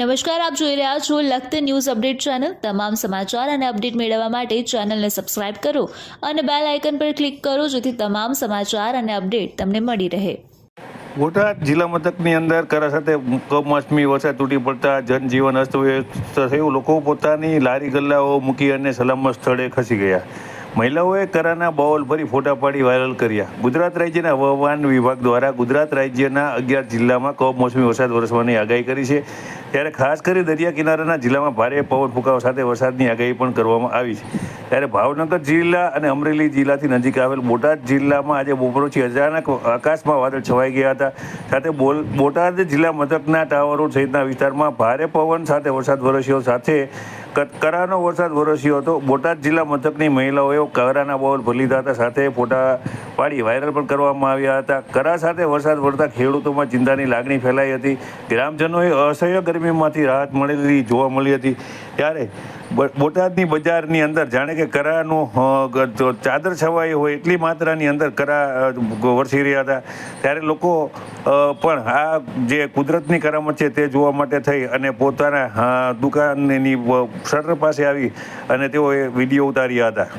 નમસ્કાર, આપ જોઈ રહ્યા છો લખત ન્યૂઝ અપડેટ ચેનલ. તમામ સમાચાર અને અપડેટ મેળવવા માટે ચેનલને સબસ્ક્રાઇબ કરો અને બેલ આઇકન પર ક્લિક કરો જેથી તમામ સમાચાર અને અપડેટ તમને મળી રહે. બોટાદ જિલ્લા મથકની અંદર કરા સાથે કમોસમી વરસાદ તૂટી પડતા જનજીવન અસ્તવ્યસ્ત થયું. લોકો પોતાની લારી ગલ્લાઓ મૂકી અને સલામત સ્થળે ખસી ગયા. મહિલાઓએ કરાના બાઉલ ભરી ફોટા પાડી વાયરલ કર્યા. ગુજરાત રાજ્યના હવામાન વિભાગ દ્વારા ગુજરાત રાજ્યના અગિયાર જિલ્લામાં કમોસમી વરસાદ વરસવાની આગાહી કરી છે. ત્યારે ખાસ કરી દરિયા કિનારાના જિલ્લામાં ભારે પવન ફૂંકાવા સાથે વરસાદની આગાહી પણ કરવામાં આવી છે. ત્યારે ભાવનગર જિલ્લા અને અમરેલી જિલ્લાથી નજીક આવેલ બોટાદ જિલ્લામાં આજે બપોરથી અચાનક આકાશમાં વાદળ છવાઈ ગયા હતા. સાથે બોલ, બોટાદ જિલ્લા મથકના ટાવરો સહિતના વિસ્તારમાં ભારે પવન સાથે વરસાદ વરસ્યો. સાથે કરાનો વરસાદ વરસ્યો હતો. બોટાદ જિલ્લા મથકની મહિલાઓએ કરાના બોલ લીધા હતા સાથે ફોટા પાડી વાયરલ પણ કરવામાં આવ્યા હતા. કરા સાથે વરસાદ પડતા ખેડૂતોમાં ચિંતાની લાગણી ફેલાઈ હતી. ગ્રામજનોએ અસહ્ય ગરમીમાંથી રાહત મળેલી જોવા મળી હતી. ત્યારે બોટાદની બજારની અંદર જાણે કે કરાનું ચાદર છવાઈ હોય એટલી માત્રાની અંદર કરા વરસી રહ્યા હતા. ત્યારે લોકો પણ આ જે કુદરતની કરામત છે તે જોવા માટે થઈ અને પોતાના દુકાનની શટર પાસે આવી અને તેઓએ વીડિયો ઉતાર્યા હતા.